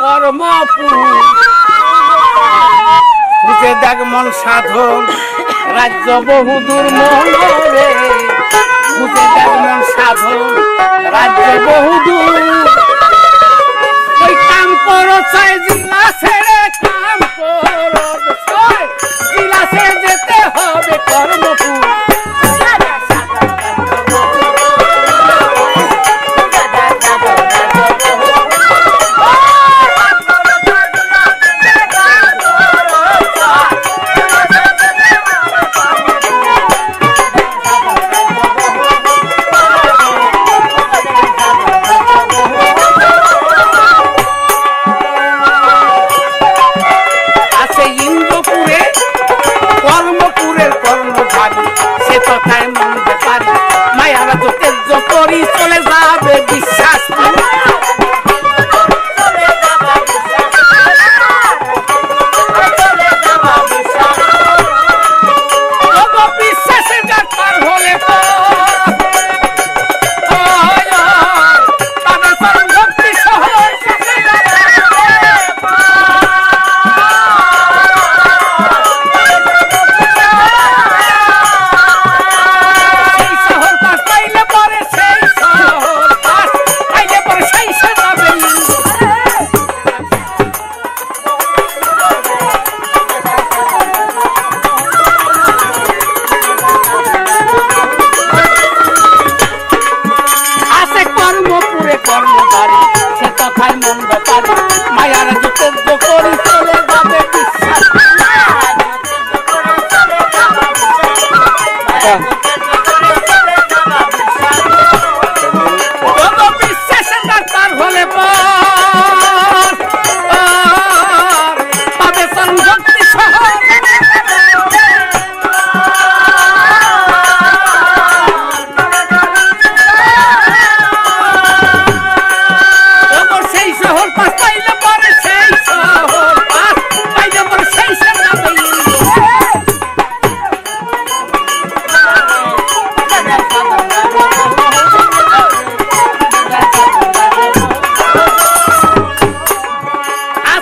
কর্মপুষে দেখ মন সাধন, রাজ্য বহু দুর্মন রে খুঁজে দেখ মন সাধন, রাজ্য বহু দূর। ওই কাম করো চাই time পায়।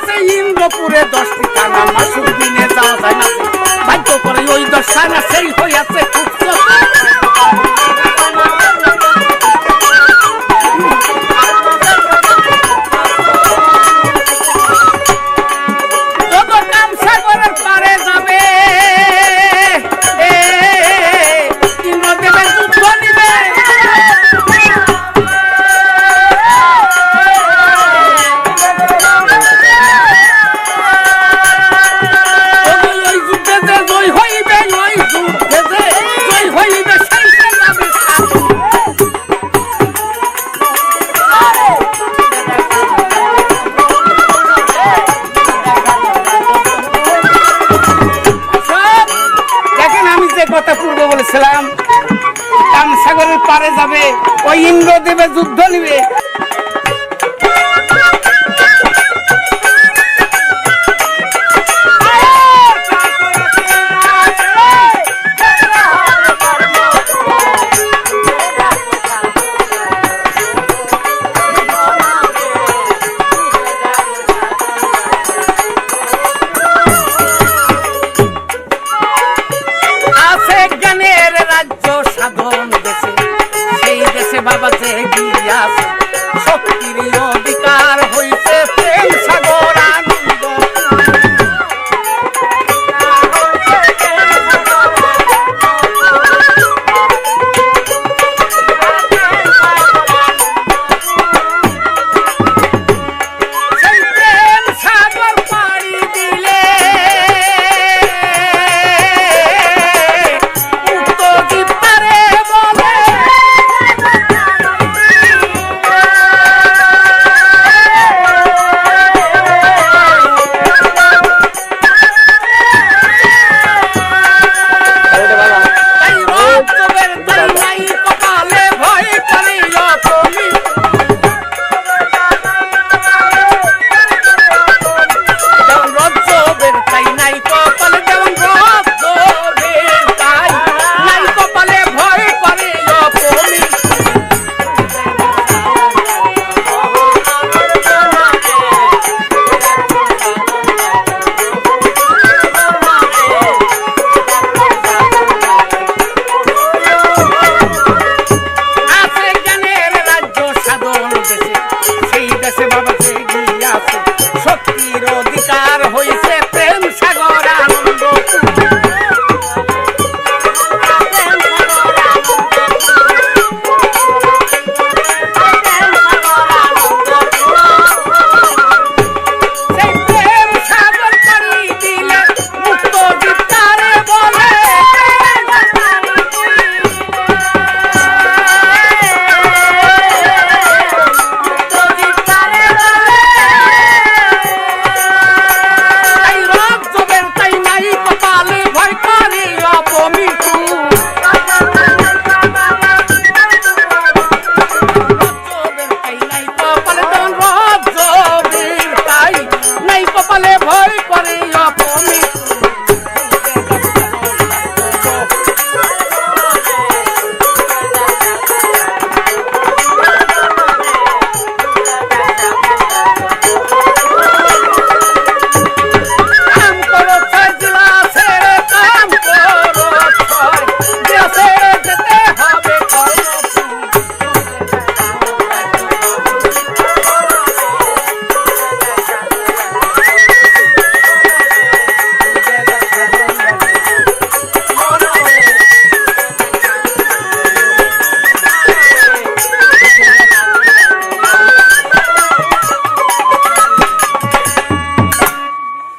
আছে ইন্দ্রপুরে দশটি কানা মাসুর দিনে যাওয়া যায় না। ভাগ্য করে ওই দশ কানা সেই হইয়াছে খুব করেছিলাম কামসাগরের পারে যাবে ওই ইন্দ্রদেবে যুদ্ধ নিবে।